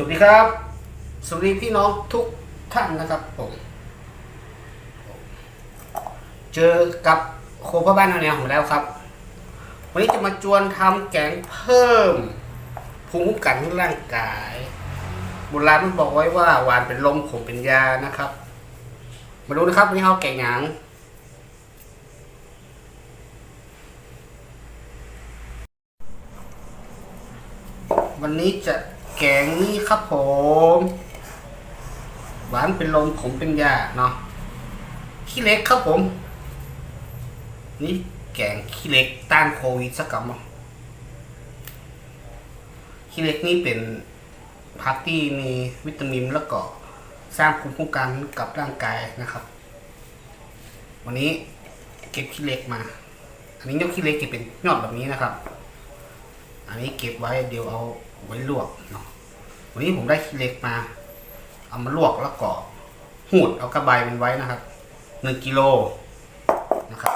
สวัสดีครับ สวัสดีพี่น้องทุกท่านนะครับผมเจอกับโคพ่อบ้านแนวของแล้วครับ วันนี้จะมาจวนทำแกงเพิ่มภูมิคุ้มกันให้ร่างกายโบราณมันบอกไว้ว่าหวานเป็นลมขมเป็นยานะครับ มาดูนะครับวันนี้เขาแกงหยางวันนี้จะ แกงนี้ครับผม หวานเป็นลมขมเป็นยาเนาะขี้เล็กครับผม นี่แกงขี้เล็กต้านโควิดสักกำเนาะขี้เล็กนี่เป็นผักที่มีวิตามินแล้วก็สร้างภูมิคุ้มกันกับร่างกายนะครับ วันนี้เก็บขี้เล็กมา อันนี้ยกขี้เล็กเก็บเป็นยอดแบบนี้นะครับ อันนี้เก็บไว้เดี๋ยวเอาไว้ลวกเนาะ วันนี้ผมได้ขี้เหล็กมา เอามาลวกแล้วก็หูดเอากระบายมันไว้นะครับหนึ่งกิโลนะครับ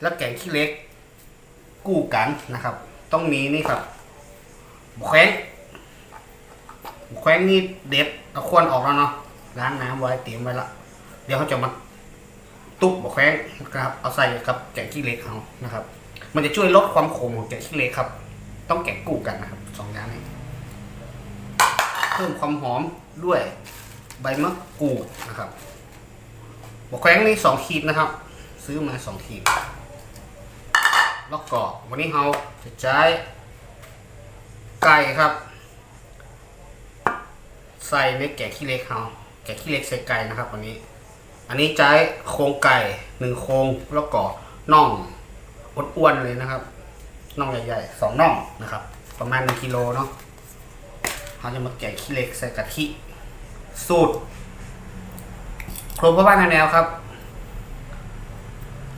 แล้วแกงขี้เล็ก กู้กันนะครับ ต้องมีนี่ครับบุแคว้งบุแคว้งนี่เด็ดเอาควนออกแล้วเนาะล้างน้ำไว้เตรียมไว้ละเดี๋ยวเขาจะมาตุ๊บบุแคว้งนะครับ เอาใส่กับแกงขี้เล็กเขานะครับ มันจะช่วยลดความขมของแกงขี้เล็กครับ ต้องแกงกู้กันนะครับสองอย่างนี้ เพิ่มความหอมด้วยใบมะกรูดนะครับบอกแข้งนี่สองขีดนะครับ ซื้อมาสองขีดแล้วก็วันนี้เราจะใช้ไก่ครับ ใส่ในแกะขี้เล็กเราแกะขี้เล็กใส่ไก่นะครับวันนี้ อันนี้ใช้โครงไก่หนึ่งโครงแล้วก็น่องอ้วนๆเลยนะครับน่องใหญ่ๆสองน่องนะครับ ประมาณหนึ่งกิโลเนาะ เขาจะมาแกะขี้เหล็กใส่กะทิสูตรครบพ่อบ้านนาแนวครับ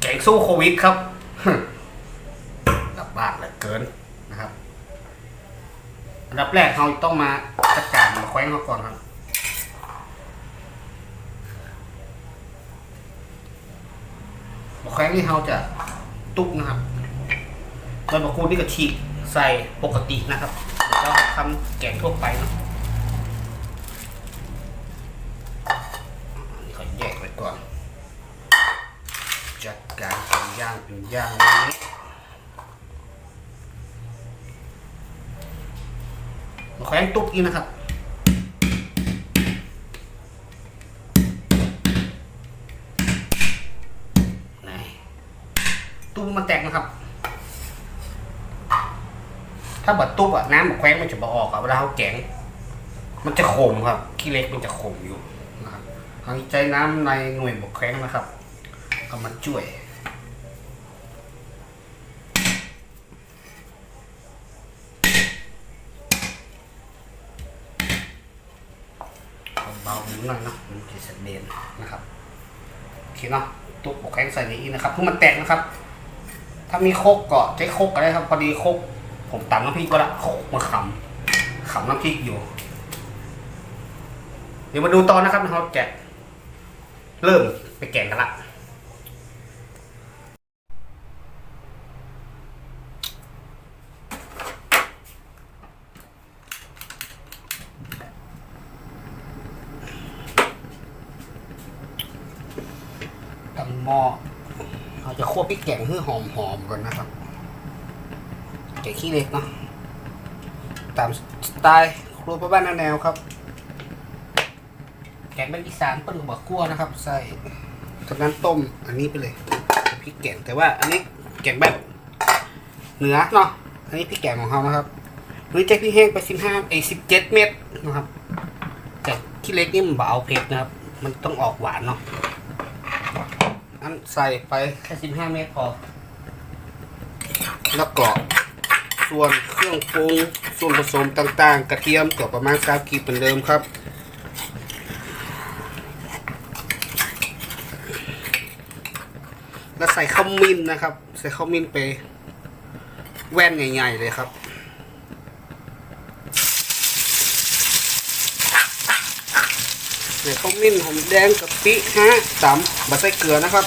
แกงสู้โควิดครับลำบากเหลือเกินนะครับอันดับแรกเราต้องมาจัดการมาแขว้งเขาก่อนครับมาแขว้งนี่เราจะตุ๊บนะครับใบมะกรูดนี่ก็ฉีกใส่ปกตินะครับ เดี๋ยวเราทำแกงทั่วไปนะขอแยกไว้ก่อน จัดการเป็นย่างเป็นย่างนี้แขวนตุ๊บอีกนะครับตุ๊บมันแตกนะครับ ถ้าบัดตุ๊บอะน้ำบัดแคว้งมันจะบออกอะเวลาเขาแกง มันจะขมครับขี้เล็กมันจะขมอยู่นะครับเอาใจน้ำในหน่วยบกแคว้งนะครับเอามาช่วยเบาๆหน่อยนะมันจะเสด็จนะครับโอเคเนาะตุ๊บบกแข้งใส่ในอีกนะครับเพื่อมันแตกนะครับ ถ้ามีโคกก็ใช้โคกก็ได้ครับพอดีโคก ผมตำน้ำพริกก็ละโคกมาขำขำน้ำพริกอยู่ เดี๋ยวมาดูตอนนะครับเราจะเริ่มไปแกงกันละตั้งหม้อเราจะคั่วพริกแกงให้หอมๆก่อนนะครับ แกงขี้เล็กเนาะตามสไตล์ครัวบ้านนาแนวครับแกงเป็นอีสานปลาดุกบักคั่วนะครับ ใส่จากนั้นต้มอันนี้ไปเลยพริกแกงแต่ว่าอันนี้แกงแบบเนื้อเนาะอันนี้พริกแกงของเขานะครับนี่ใจพริกแห้งไปสิบห้าไอสิบเจ็ดเม็ดนะครับแต่ขี้เล็กนี่มันเบาเผ็ดนะครับ มันต้องออกหวานเนาะอันใส่ไปแค่สิบห้าเมตรพอแล้วก็ ส่วนเครื่องปรุงส่วนผสมต่างๆ กระเทียมก็ประมาณสามกีบเหมือนเดิมครับ แล้วใส่ข้าวมิ้นนะครับ ใส่ข้าวมิ้นไป แว่นใหญ่ ๆ เลยครับใส่ข้าวมิ้นหอมแดงกะปิฮะตำบะใส่เกลือนะครับ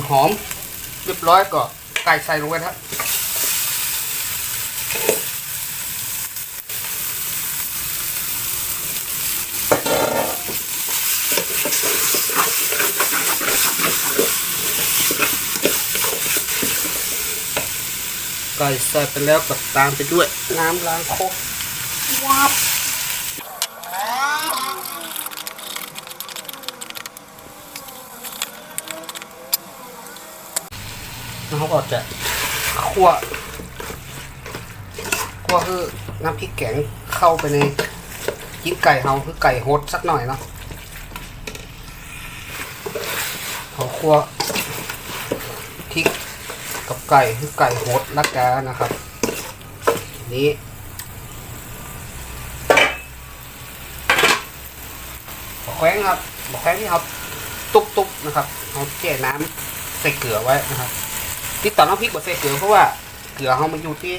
งหอม เรียบร้อยก็ไก่ใส่ลงไปครับไก่ใส่ไปแล้วก็ตามไปด้วย น้ำล้างครกวับแล้ว เขาก็จะคั่วคั่วคือน้ำพริกแกงเข้าไปในยิ่งไก่เฮาคือไก่โฮดสักหน่อยเนาะเขาคั่วพริกกับไก่คือไก่โฮดลักกานะครับ นี้แขวงครับแขวงที่เราตุบๆนะครับเราแช่น้ำใส่เกลือไว้นะครับ ที่ตอนน้ำพริกบดใส่เกลือเพราะว่าเกลือเรามันอยู่ที่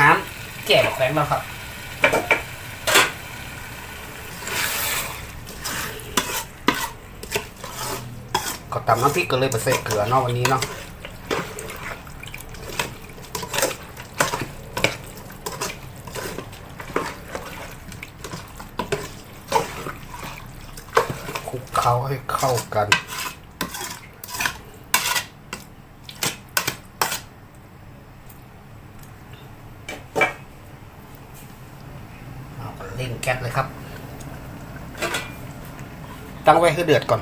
น้ำแก่บะแขวงเราครับก็ตำน้ำพริกก็เลยไปใส่เกลือเนาะวันนี้เนาะคลุกเคล้าให้เข้ากัน เอาเร่งแก๊สเลยครับ ตั้งไว้ให้เดือดก่อน